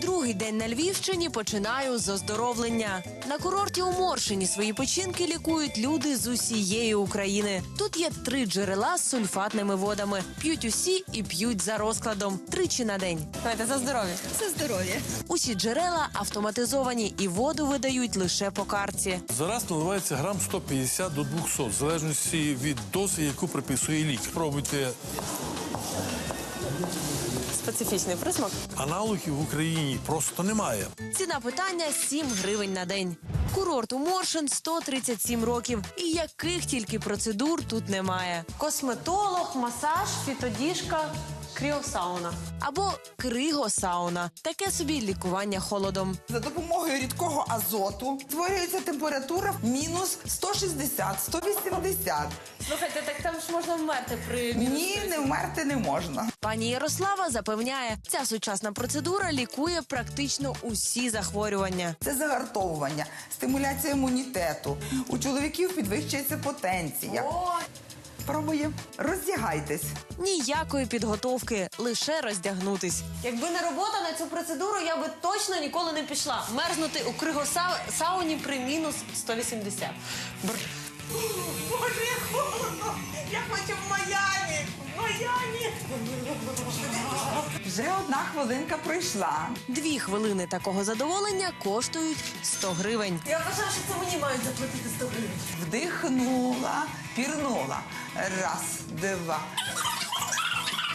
Другий день на Львівщині починаю з оздоровлення. На курорті у Моршині свої печінки лікують люди з усієї України. Тут є три джерела з сульфатними водами. П'ють усі і п'ють за розкладом тричі на день. Давайте за здоров'я. Це здоров'я. Усі джерела автоматизовані і воду видають лише по картці. Зараз наливається грам 150 до 200, в залежності від дози, яку приписує лікар. Пробуйте Специфічний присмак. аналогів в Україні просто немає. Ціна питання 7 гривень на день. Курорт у Моршин 137 років. І яких тільки процедур тут немає. Косметолог, масаж, фітодіжка, кріосауна. Або кригосауна. Таке собі лікування холодом. За допомогою рідкого азоту створюється температура мінус 160, 180. Слухайте, так там ж можна вмерти при Ні, не вмерти не можна. Пані Ярослава запевняє, ця сучасна процедура лікує практично усі захворювання. Це загартовування, стимуляція імунітету. У чоловіків підвищується потенція. Пробуємо. Роздягайтесь. Ніякої підготовки, лише роздягнутись. Якби не робота на цю процедуру, я би точно ніколи не пішла. Мерзнути у кригосауні при мінус 180. Бр. Боже, як холодно! Я хочу в Майамі! В Майамі! Вже одна хвилинка пройшла. Дві хвилини такого задоволення коштують 100 гривень. Я вважаю, що це мені мають заплатити 100 гривень. Вдихнула, пірнула. Раз, два.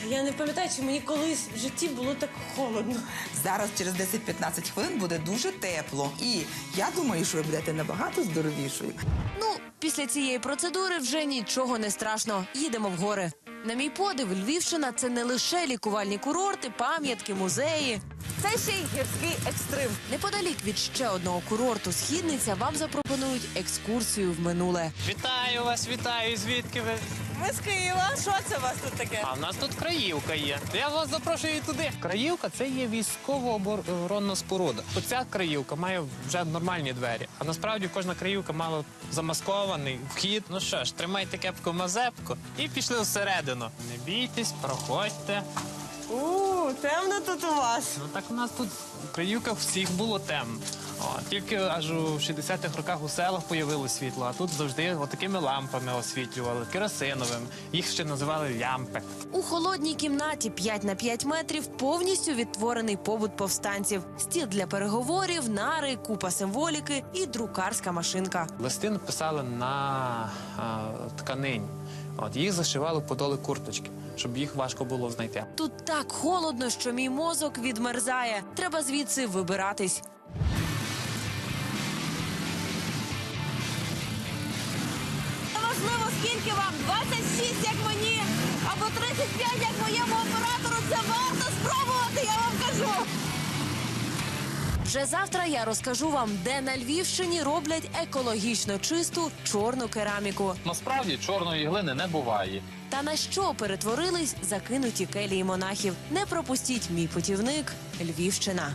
Я не пам'ятаю, чи мені колись в житті було так холодно. Зараз через 10-15 хвилин буде дуже тепло. І я думаю, що ви будете набагато здоровішою. Ну, після цієї процедури вже нічого не страшно. Їдемо в гори. На мій подив, Львівщина це не лише лікувальні курорти, пам'ятки, музеї. Це ще й гірський екстрим. Неподалік від ще одного курорту східниця вам запропонують екскурсію в минуле. Вітаю вас, вітаю. Звідки ви? Ми з Києва. Що це у вас тут таке? А в нас тут краївка є. Я вас запрошую туди. Краївка це є військово-оборонна споруда. Оця краївка має вже нормальні двері. А насправді кожна краївка мала замаскований вхід. Ну що ж, тримайте кепку мазепку і пішли всередину. Не бійтесь, проходьте. У, темно тут у вас. Ну так у нас тут в краївках всіх було темно. О, тільки аж у 60-х роках у селах появилось світло, а тут завжди отакими лампами освітлювали, керосиновим. Їх ще називали лямпи. У холодній кімнаті 5 на 5 метрів повністю відтворений побут повстанців. Стіл для переговорів, нари, купа символіки і друкарська машинка. Листи написали на а, тканині. От їх зашивали подоли курточки, щоб їх важко було знайти. Тут так холодно, що мій мозок відмерзає. Треба звідси вибиратись. Важливо, скільки вам? 26, як мені, або 35, як моєму оператору. Це варто спробувати, я вам кажу. Вже завтра я розкажу вам, де на Львівщині роблять екологічно чисту чорну кераміку. Насправді чорної глини не буває. Та на що перетворились закинуті келії монахів? Не пропустіть мій путівник Львівщина.